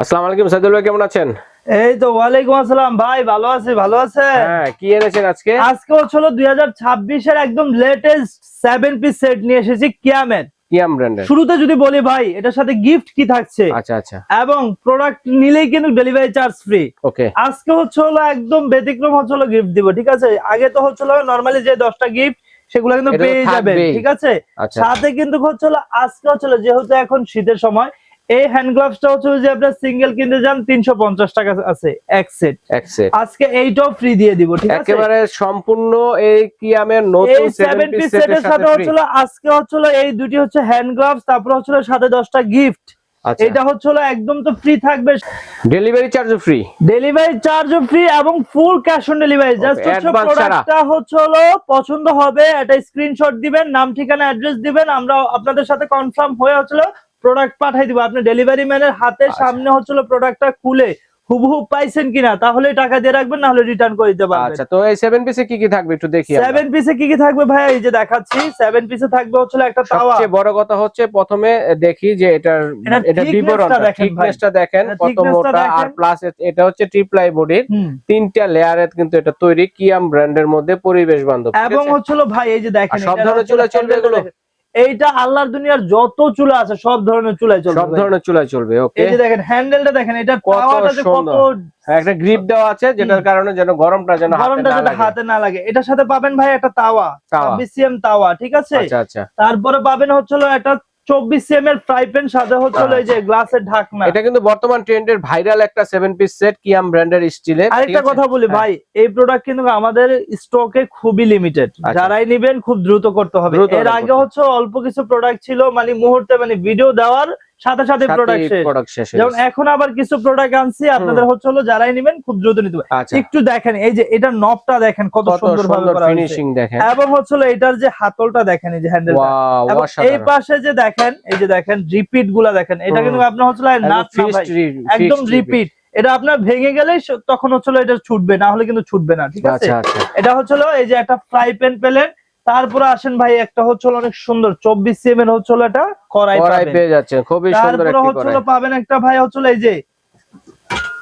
আসসালামু আলাইকুম সাইদুল ভাই কেমন আছেন? এই তো ওয়ালাইকুম আসসালাম। ভাই ভালো আছি ভালো আছে হ্যাঁ কি এনেছেন আজকে? আজকে হচ্ছিল দুই হাজার ছাব্বিশের একদম লেটেস্ট সেভেন পিস সেট নিয়ে এসেছি কিয়ামের কিয়াম ব্র্যান্ডের শুরুতে যদি বলি ভাই এটার সাথে গিফট কি থাকছে? আচ্ছা আচ্ছা। এবং প্রোডাক্ট নিলেই কিন্তু ডেলিভারি চার্জ ফ্রি ওকে আজকে হচ্ছে হলো একদম ব্যতিক্রম হচ্ছে হলো গিফট দিব ঠিক আছে? আগে তো হচ্ছে হলো নর্মালি যে দশটা গিফট সেগুলো কিন্তু পেয়ে যাবেন ঠিক আছে? আচ্ছা সাথে কিন্তু হচ্ছে হলো আজকে হচ্ছে যেহেতু এখন শীতের সময় এই হ্যান্ড গ্লাভসটা হচ্ছে যে আপনার সিঙ্গেল কিনতে যান তিনশো পঞ্চাশ টাকা আছে এক সেট এক সেট আজকে এইটাও ফ্রি দিয়ে দিব ঠিক আছে? একেবারে সম্পূর্ণ এই কিয়ামের নতুন এই সেভেন পিস সেটের সাথে হচ্ছিল আজকে হচ্ছিল এই দুটি হচ্ছে হ্যান্ড গ্লাভস তারপর হচ্ছিল সাথে দশটা গিফট আচ্ছা। এটা হচ্ছিল একদম তো ফ্রি থাকবে। ডেলিভারি চার্জ ফ্রি ডেলিভারি চার্জও ফ্রি এবং full cash on delivery just হচ্ছে প্রোডাক্টটা হচ্ছে পছন্দ হবে একটা স্ক্রিনশট দিবেন নাম ঠিকানা অ্যাড্রেস দিবেন আমরা আপনাদের সাথে কনফার্ম হয়ে হচ্ছিল প্রোডাক্ট পাঠাই দিব আপনি ডেলিভারি ম্যানের হাতে আচ্ছা। সামনে হচ্ছিল প্রোডাক্টটা খুলে হুবহু পাইছেন কিনা তাহলে টাকা দিয়ে রাখবেন না হলে রিটার্ন করে দিতে পারবেন আচ্ছা তো এই সেভেন পিসে কি কি থাকবে একটু দেখি আমরা। সেভেন পিসে কি কি থাকবে ভাই এই যে দেখাচ্ছি সেভেন পিসে থাকবে হচ্ছিল একটা তাওয়া সবচেয়ে বড় কথা হচ্ছে প্রথমে দেখি যে এটার এটা বিবরণটা। থিকনেসটা দেখেন কত মোটা আর প্লাস এটা হচ্ছে ট্রিপ্লাই বডির তিনটা লেয়ারে কিন্তু এটা তৈরি কিয়াম ব্র্যান্ডের মধ্যে পরিবেশ বান্ধব এবং? হচ্ছিল ভাই এই যে দেখেন সব ধরনের চুলায় চলবে এগুলো? এইটা আল্লাহর দুনিয়ার যত চুলা আছে সব ধরনের চুলাই চলবে সব ধরনের চুলাই চলবে ওকে এই যে দেখেন হ্যান্ডেলটা দেখেন এটা কত যে কত হ্যাঁ, একটা গ্রিপ দেওয়া আছে যেটার কারণে যেন গরমটা যেন হাতে গরমটা না লাগে। হাতে না লাগে। এটার সাথে পাবেন ভাই একটা তাওয়া। বিসিএম তাওয়া ঠিক আছে? আচ্ছা আচ্ছা। তারপরে পাবেন হচ্ছিল একটা চব্বিশ সিএম এর ফ্রাই প্যান সাথে হচ্ছিল এই যে গ্লাসের ঢাকনা। এটা কিন্তু বর্তমান ট্রেন্ডের ভাইরাল একটা সেভেন পিস সেট কিয়াম ব্র্যান্ডের স্টিলের আরেকটা কথা বলি হ্যাঁ। ভাই এই প্রোডাক্ট কিন্তু আমাদের স্টকে খুবই লিমিটেড আচ্ছা। যারাই নিবেন খুব দ্রুত করতে হবে। এর আগে হচ্ছে অল্প কিছু প্রোডাক্ট ছিল মানে মুহূর্তে মানে ভিডিও দেওয়ার সাথে সাথে প্রোডাক্ট শেষ। যেমন এখন আবার কিছু প্রোডাক্ট আনছি আপনাদের হচ্ছে হলো যারাই নিবেন খুব দ্রুত নিতে আচ্ছা। একটু দেখেন এই যে এটা নবটা দেখেন কত সুন্দর ভাবে ফিনিশিং দেখেন। এবং হচ্ছে হলো এটার যে হাতলটা দেখেন এই যে হ্যান্ডেল এই পাশে যে দেখেন এই যে দেখেন রিপিটগুলা দেখেন এটা কিন্তু আপনার হচ্ছে না একদম রিপিট এটা আপনার ভেঙে গেলে তখন হচ্ছিল এটা ছুটবে না হলে কিন্তু ছুটবে না ঠিক আছে? আচ্ছা আচ্ছা। এটা হচ্ছিল এই যে একটা ফ্রাই প্যান পেলেন তারপরে আসেন ভাই একটা হচ্ছিল অনেক সুন্দর। চব্বিশ সিএম এর হচ্ছিল এটা পাবেন। পেয়ে যাচ্ছেন খুবই সুন্দর তারপরে পাবেন একটা ভাই হচ্ছিল এই যে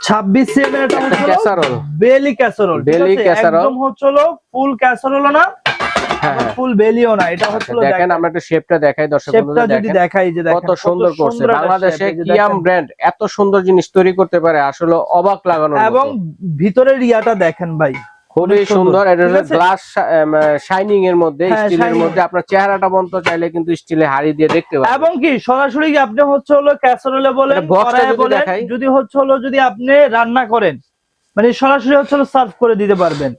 ছাব্বিশ সিএম এর একটা হচ্ছিল casserole belly casserole belly casserole. একদম হচ্ছিল ফুল ক্যাসারোল না হ্যাঁ হ্যাঁ। ফুল বেলিও না এটা হচ্ছিল দেখেন আমরা একটু শেপটা দেখাই দর্শক দেখেন। দেখাই যে কত সুন্দর করছে। বাংলাদেশে কিয়াম ব্র্যান্ড এত সুন্দর জিনিস তৈরি করতে পারে আসলে অবাক লাগানো এবং ভিতরের ইয়াটা দেখেন ভাই খুবই সুন্দর। এটা গ্লাস শাইনিং এর মধ্যে হ্যাঁ, স্টিলের মধ্যে। আপনার চেহারাটা বন্ধ চাইলে কিন্তু স্টিলে হাড়ি দিয়ে দেখতে পাবেন এবং কি সরাসরি আপনি হচ্ছে হলো ক্যাসারোলে বলে যদি হচ্ছে হলো যদি আপনি রান্না করেন মানে সরাসরি হচ্ছে হলো সার্ভ করে দিতে পারবেন।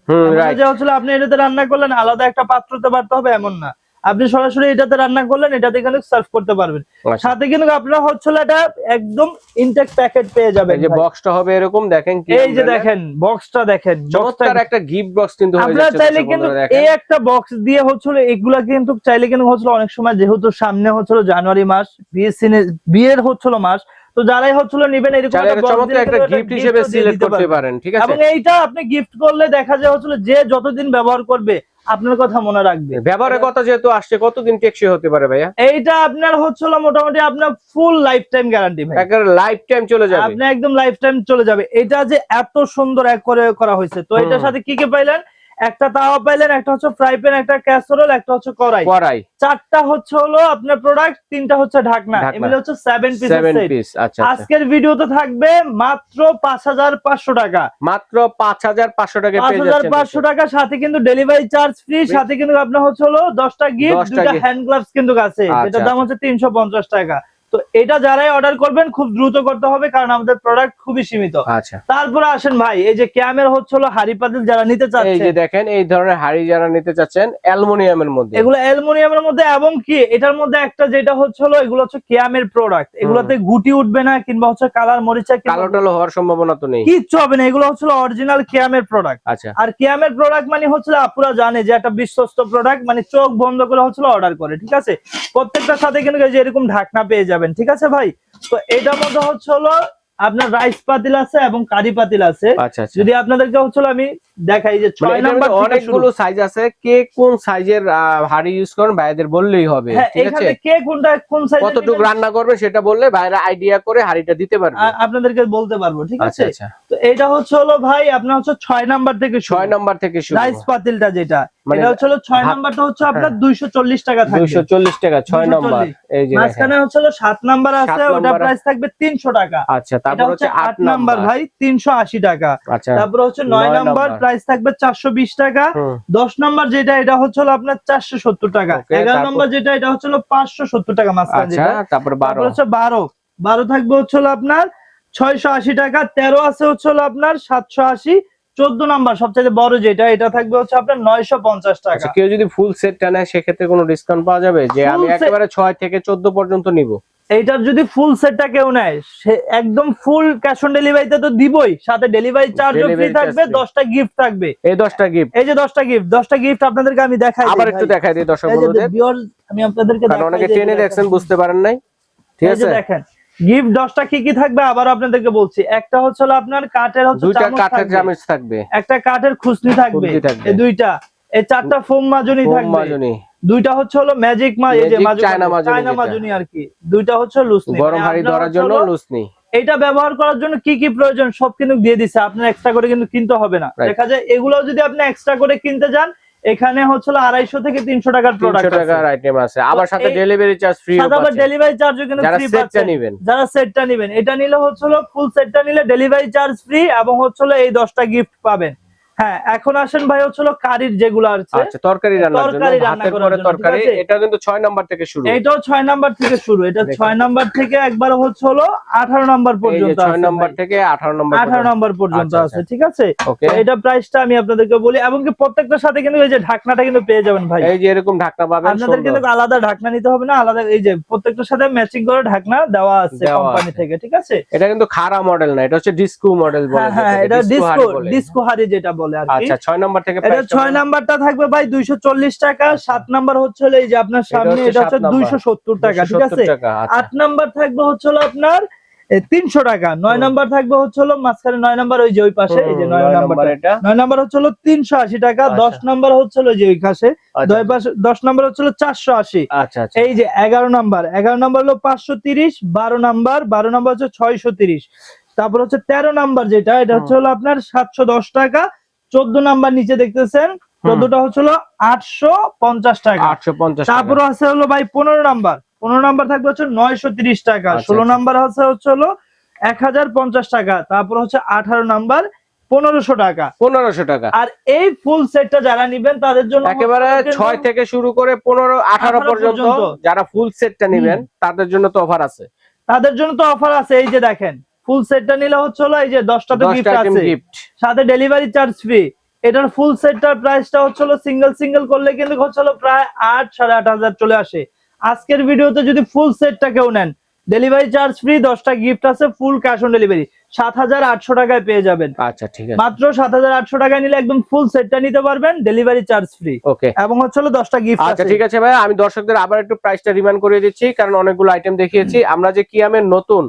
হচ্ছে আপনি এটাতে রান্না করলেন আলাদা একটা পাত্রতে পারতে হবে এমন না। আপনি সরাসরি এটাতে রান্না করলেন এটাতে কিন্তু সার্ভ করতে পারবেন। সাথে কিন্তু আপনারা হচ্ছে হলো এটা একদম ইনটেক প্যাকেট পেয়ে যাবেন এই যে বক্সটা হবে এরকম দেখেন কি এই যে দেখেন বক্সটা দেখেন চমৎকার একটা গিফট বক্স কিন্তু হয়ে যাচ্ছে আপনারা চাইলে কিন্তু এই একটা বক্স দিয়ে হচ্ছিল এগুলা কিন্তু চাইলে কিন্তু হচ্ছিল অনেক সময় যেহেতু সামনে হচ্ছিল জানুয়ারি মাস বিয়ের সিনে বিয়ের হচ্ছিল মাস তো যারাই হচ্ছিল নিবেন এরকম একটা গিফট হিসেবে সিলেক্ট করতে পারেন ঠিক আছে? এবং এইটা আপনি গিফট করলে দেখা যায় হচ্ছিল যে যতদিন ব্যবহার করবে আপনার কথা মনে রাখবে। ব্যবহারের কথা যেহেতু আসছে কতদিন টেকসই হতে পারে ভাইয়া? এইটা আপনার হচ্ছিল মোটামুটি আপনার ফুল লাইফ টাইম গ্যারান্টি ভাই। একেবারে লাইফ টাইম চলে যাবে। আপনি একদম লাইফ টাইম চলে যাবে। এটা যে এত সুন্দর এক করে করা হয়েছে। তো এটার সাথে কি কি পাইলেন? একটা তাওয়া পাইলেন একটা হচ্ছে ফ্রাই প্যান একটা ক্যাসরোল একটা হচ্ছে কড়াই। করাই চারটা হচ্ছে হলো আপনার প্রোডাক্ট তিনটা হচ্ছে ঢাকনা। এগুলো হচ্ছে সেভেন পিস সেভেন পিস আচ্ছা আচ্ছা। আজকের ভিডিওতে থাকবে মাত্র পাঁচ হাজার পাঁচশো টাকা। মাত্র পাঁচ হাজার পাঁচশো টাকা পাঁচ পেয়ে যাচ্ছেন পাঁচশো টাকা সাথে কিন্তু ডেলিভারি চার্জ ফ্রি সাথে কিন্তু আপনার হচ্ছে হলো দশটা গিফট 10টা দুটা হ্যান্ড গ্লাভস কিন্তু আছে। আচ্ছা, যেটার দাম আচ্ছা। হচ্ছে তিনশো পঞ্চাশ টাকা। তো এটা যারাই অর্ডার করবেন খুব দ্রুত করতে হবে কারণ আমাদের প্রোডাক্ট খুবই সীমিত। আচ্ছা। তারপরে আসেন ভাই এই যে ক্যামের হচ্ছে হলো হাড়ি পাতিল যারা নিতে চাচ্ছেন এই যে দেখেন এই ধরনের হাড়ি যারা নিতে চাচ্ছেন অ্যালুমিনিয়ামের মধ্যে। এগুলো অ্যালুমিনিয়ামের মধ্যে এবং কি এটার মধ্যে একটা যেটা হচ্ছে হলো এগুলো হচ্ছে কিয়ামের প্রোডাক্ট এগুলোতে গুটি উঠবে না কিংবা হচ্ছে কালার মরিচা কালো টালো হওয়ার সম্ভাবনা তো নেই। কিচ্ছু হবে না এগুলো হচ্ছে অরিজিনাল কিয়ামের প্রোডাক্ট আচ্ছা। আর কিয়ামের প্রোডাক্ট মানে হচ্ছে আপুরা জানে যে একটা বিশ্বস্ত প্রোডাক্ট মানে চোখ বন্ধ করে হচ্ছে অর্ডার করে ঠিক আছে? প্রত্যেকটার সাথে কিন্তু এরকম ঢাকনা পেয়ে যাবেন ঠিক আছে ভাই? তো এটার মধ্যে হচ্ছে হলো আপনার রাইস পাতিল আছে এবং কারি পাতিল আছে। আচ্ছা আচ্ছা। যদি আপনাদেরকে হচ্ছিল আমি দেখাই যে মানে ছয় নাম্বার থেকে শুরু। অনেকগুলো সাইজ আছে। কে কোন সাইজের হাড়ি ইউজ করেন ভাইদের বললেই হবে হ্যাঁ ঠিক আছে? কে কোনটা কোন সাইজ কতটুকু রান্না করবে সেটা বললে ভাইরা আইডিয়া করে হাড়িটা দিতে পারবে। আপনাদেরকে বলতে পারব ঠিক আচ্ছা আছে? তো এটা হচ্ছে হলো ভাই আপনার হচ্ছে ছয় নাম্বার থেকে ছয় নাম্বার থেকে শুরু। রাইস পাতিলটা যেটা। মানে এটা হচ্ছে হলো ছয় নাম্বারটা হচ্ছে আপনার হ্যাঁ। দুইশো চল্লিশ টাকা থাকবে। দুইশো চল্লিশ টাকা ছয় 240 নাম্বার। এই যে মাঝখানে হচ্ছে হলো সাত নাম্বার আছে ওটা প্রাইস থাকবে তিনশো টাকা। আচ্ছা এটা তারপর হচ্ছে হচ্ছে আট নাম্বার ভাই তিনশো আশি টাকা। আচ্ছা। তারপর হচ্ছে নয় নয় নাম্বার নাম্বার। প্রাইস থাকবে চারশো বিশ টাকা। হুম, দশ নাম্বার যেটা এটা হচ্ছে আপনার চারশো সত্তর টাকা। Okay, এগারো তারপর- নাম্বার যেটা এটা হচ্ছে হলো পাঁচশো সত্তর টাকা মাঝখানে আচ্ছা যেটা। তারপর বারো। তারপর হচ্ছে বারো। বারো থাকবে হচ্ছে আপনার ছয়শো আশি টাকা। তেরো আছে হচ্ছে আপনার সাতশো আশি। চোদ্দ নাম্বার সবচেয়ে বড় যেটা এটা থাকবে হচ্ছে আপনার নয়শো পঞ্চাশ টাকা। আচ্ছা কেউ যদি ফুল সেটটা নেয় সেক্ষেত্রে কোনো ডিসকাউন্ট পাওয়া যাবে? যে আমি একেবারে ছয় থেকে চোদ্দ পর্যন্ত নিব। এইটার যদি ফুল সেটটা কেউ নেয় সে একদম ফুল ক্যাশ অন ডেলিভারিতে তো দিবই। সাথে ডেলিভারি চার্জও ফ্রি থাকবে free। দশটা গিফট থাকবে। এই দশটা গিফট এই যে দশটা গিফট দশটা গিফট আপনাদেরকে আমি দেখাই আবার একটু দেখাই দিই দর্শক এই যে বন্ধুদের। আমি আপনাদেরকে কারণ দেখাই অনেকে টেনে দেখছেন বুঝতে পারেন নাই। ঠিক আছে? দেখেন গিফট দশটা কি কি থাকবে আবার আপনাদেরকে বলছি। একটা হচ্ছে আপনার কাঠের হচ্ছে দুইটা কাঠের থাকবে, চামচ থাকবে। একটা কাঠের খুসনি থাকবে। এই দুইটা। এই চারটা ফোম মাজনি ফোম থাকবে মাজনি। দুইটা হচ্ছে হলো ম্যাজিক মা এই যে চায়না মাজনি। আর কি। দুইটা হচ্ছে লুসনি গরম মানে হাড়ি ধরার জন্য লুসনি এটা ব্যবহার করার জন্য কি কি প্রয়োজন? সব কিন্তু দিয়ে দিছে। আপনার এক্সট্রা করে কিন্তু কিনতে হবে না। দেখা যায় এগুলো যদি আপনি এক্সট্রা করে কিনতে যান এখানে হচ্ছে আড়াইশো থেকে তিনশো টাকার প্রোডাক্ট টাকার আইটেম আছে। আবার সাথে ডেলিভারি চার্জ ফ্রি আবার ডেলিভারি চার্জও কিন্তু ফ্রি সেটটা নেবেন। যারা সেটটা নেবেন। এটা নিলে হচ্ছে ফুল সেটটা নিলে ডেলিভারি চার্জ ফ্রি এবং হচ্ছে এই দশটা গিফট পাবেন। হ্যাঁ এখন আসেন ভাই হচ্ছে কারির যেগুলো আছে। আচ্ছা তরকারি রান্নার জন্য তরকারি পরে এটা কিন্তু ছয় নাম্বার থেকে শুরু। এইটাও ছয় নাম্বার থেকে শুরু এটা। ছয় নাম্বার থেকে একবার হচ্ছে হলো আঠারো নাম্বার পর্যন্ত আছে নাম্বার থেকে আঠারো নাম্বার আঠারো নাম্বার পর্যন্ত আচ্ছা, আছে ঠিক আছে? এটা প্রাইসটা আমি আপনাদেরকে বলি এবং কি প্রত্যেকটার সাথে কিন্তু এই যে ঢাকনাটা কিন্তু পেয়ে যাবেন ভাই। এই যে এরকম ঢাকনা পাবেন আপনাদের কিন্তু আলাদা ঢাকনা নিতে হবে না আলাদা এই যে প্রত্যেকটার সাথে ম্যাচিং করে ঢাকনা দেওয়া আছে কোম্পানি থেকে ঠিক আছে? এটা কিন্তু খাড়া মডেল না এটা হচ্ছে ডিস্কো মডেল বলে হ্যাঁ হ্যাঁ এটা ডিসকো ডিসকো হাড়ি যেটা বলে। আর আচ্ছা ছয় নাম্বার থেকে এটা ছয় নাম্বারটা থাকবে ভাই দুইশো চল্লিশ টাকা সাত নাম্বার হচ্ছে এই যে আপনার সামনে এটা হচ্ছে সাত নাম্বার। দুইশো সত্তর টাকা ঠিক আছে? আচ্ছা। আট নাম্বার থাকবে হচ্ছে আপনার তিনশো টাকা। নয়। নাম্বার থাকবে হচ্ছে মাঝখানে নয় নাম্বার ওই যে ওই পাশে এই যে নয় নাম্বার নয় নাম্বার হচ্ছে তিনশো আশি টাকা আচ্ছা। দশ নাম্বার হচ্ছে যে ওই পাশে আচ্ছা, দশ নাম্বার হচ্ছে চারশো আশি। আচ্ছা আচ্ছা। এই যে এগারো নাম্বার এগারো নাম্বার হলো পাঁচশো তিরিশ বারো নাম্বার বারো নাম্বার হচ্ছে ছয়শো তিরিশ। তারপর হচ্ছে তেরো নাম্বার যেটা এটা হচ্ছে হলো আপনার সাতশো দশ টাকা চোদ্দ নাম্বার নিচে দেখতেছেন চোদ্দটা হচ্ছে হলো আটশো পঞ্চাশ টাকা। আটশো পঞ্চাশ তারপর আছে হলো ভাই পনেরো নাম্বার। পনেরো নাম্বার থাকবে হচ্ছে নয়শো তিরিশ টাকা। আচ্ছা, ষোলো আচ্ছা। নাম্বার আছে হচ্ছে হলো এক হাজার পঞ্চাশ টাকা। তারপর হচ্ছে আঠারো নাম্বার পনেরোশো টাকা। পনেরোশো টাকা। আর এই ফুল সেটটা যারা নিবেন তাদের জন্য একেবারে ছয় থেকে শুরু করে পনেরো আঠারো পর্যন্ত। যারা ফুল সেটটা নিবেন তাদের জন্য তো অফার আছে। তাদের জন্য তো অফার আছে এই যে দেখেন। ফুল সেটটা নিলে হচ্ছে হলো এই যে দশটা তো গিফট আছে। সাথে ডেলিভারি চার্জ ফ্রি এটার ফুল সেটটার প্রাইসটা হচ্ছে হলো সিঙ্গেল সিঙ্গেল করলে কিন্তু হচ্ছে হলো প্রায় আট সাড়ে আট হাজার চলে আসে। আজকের ভিডিওতে যদি ফুল সেটটা কেউ নেন ডেলিভারি চার্জ ফ্রি দশটা গিফট আছে ফুল ক্যাশ অন ডেলিভারি সাত হাজার আটশো টাকায় পেয়ে যাবেন। আচ্ছা ঠিক আছে। মাত্র সাত হাজার আটশো টাকায় নিলে একদম ফুল সেটটা নিতে পারবেন ডেলিভারি চার্জ ফ্রি ওকে এবং হচ্ছে হলো দশটা গিফট আচ্ছা ঠিক আছে ভাই আমি দর্শকদের আবার একটু প্রাইসটা রিমাইন্ড করে দিচ্ছি কারণ অনেকগুলো আইটেম দেখিয়েছি। আমরা যে কিয়ামের নতুন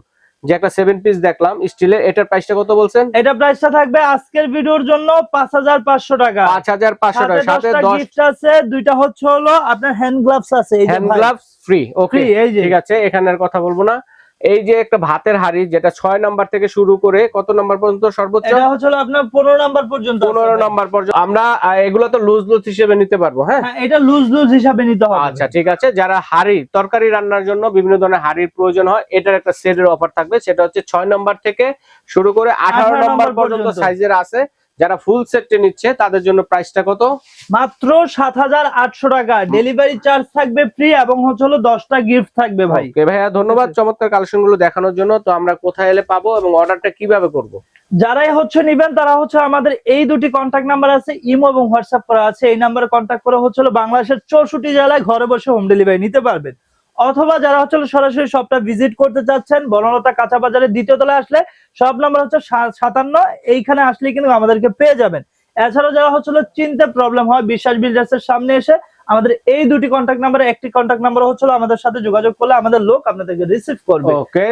যে একটা সেভেন পিস দেখলাম স্টিলের এটার প্রাইসটা কত বলছেন? এটা প্রাইসটা থাকবে আজকের ভিডিওর জন্য পাঁচ হাজার পাঁচশো টাকা। পাঁচ হাজার পাঁচশো টাকা সাথে গিফট আছে দুইটা হচ্ছে হলো আপনার হ্যান্ড গ্লাভস আছে এই যে হ্যান্ড গ্লাভস ফ্রি ওকে এই যে। ঠিক আছে এখানের কথা বলব না। এই যে একটা ভাতের হাড়ি যেটা ছয় নাম্বার থেকে শুরু করে কত নাম্বার পর্যন্ত সর্বোচ্চ? এটা হচ্ছে আপনার পনেরো নাম্বার পর্যন্ত পনেরো। নাম্বার পর্যন্ত। আমরা এগুলো তো লুজ লুজ হিসেবে নিতে পারব হ্যাঁ? হ্যাঁ এটা লুজ লুজ হিসাবে নিতে হবে। আচ্ছা ঠিক আছে। যারা হাড়ি তরকারি রান্নার জন্য বিভিন্ন ধরনের হাড়ির প্রয়োজন হয় এটার একটা সেটের অফার থাকবে। সেটা হচ্ছে ছয় নাম্বার থেকে শুরু করে আঠারো 18 নাম্বার পর্যন্ত। সাইজের আছে। যারা ফুল সেটে নিচ্ছে তাদের জন্য প্রাইসটা কত? মাত্র সাত হাজার আটশো টাকা। ডেলিভারি চার্জ থাকবে ফ্রি এবং হচ্ছে হলো দশটা গিফট থাকবে ভাই। ভাইয়া ধন্যবাদ চমৎকার কালেকশনগুলো দেখানোর জন্য। তো আমরা কোথায় এলে পাবো এবং অর্ডারটা কীভাবে করব? যারাই হচ্ছে নিবেন তারা হচ্ছে আমাদের এই দুটি কন্ট্যাক্ট নাম্বার আছে ইমো এবং হোয়াটসঅ্যাপ করা আছে। এই নাম্বারে কন্ট্যাক্ট করে হচ্ছে বাংলাদেশের চৌষট্টি জেলায় ঘরে বসে হোম ডেলিভারি নিতে পারবেন। অথবা যারা হচ্ছে সরাসরি শপটা ভিজিট করতে চাচ্ছেন, বনলতা কাঁচা বাজারে দ্বিতীয় তলায় আসলে সব নাম্বার হচ্ছে সাতান্ন, এইখানে আসলে কিন্তু আমাদেরকে পেয়ে যাবেন। এছাড়াও যারা হচ্ছে হলো চিনতে প্রবলেম হয়, বিশ্বাস বিল্ডার্সের সামনে এসে আমাদের এই দুটি কন্ট্যাক্ট নাম্বার একটি কন্ট্যাক্ট নাম্বার হচ্ছিল আমাদের সাথে যোগাযোগ করলে আমাদের লোক আপনাদেরকে রিসিভ করবে। ওকে,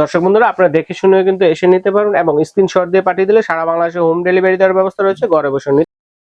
দর্শক বন্ধুরা, আপনারা দেখে শুনে কিন্তু এসে নিতে পারবেন এবং স্ক্রিনশট দিয়ে পাঠিয়ে দিলে সারা বাংলাদেশে হোম ডেলিভারি দেওয়ার ব্যবস্থা রয়েছে, ঘরে বসে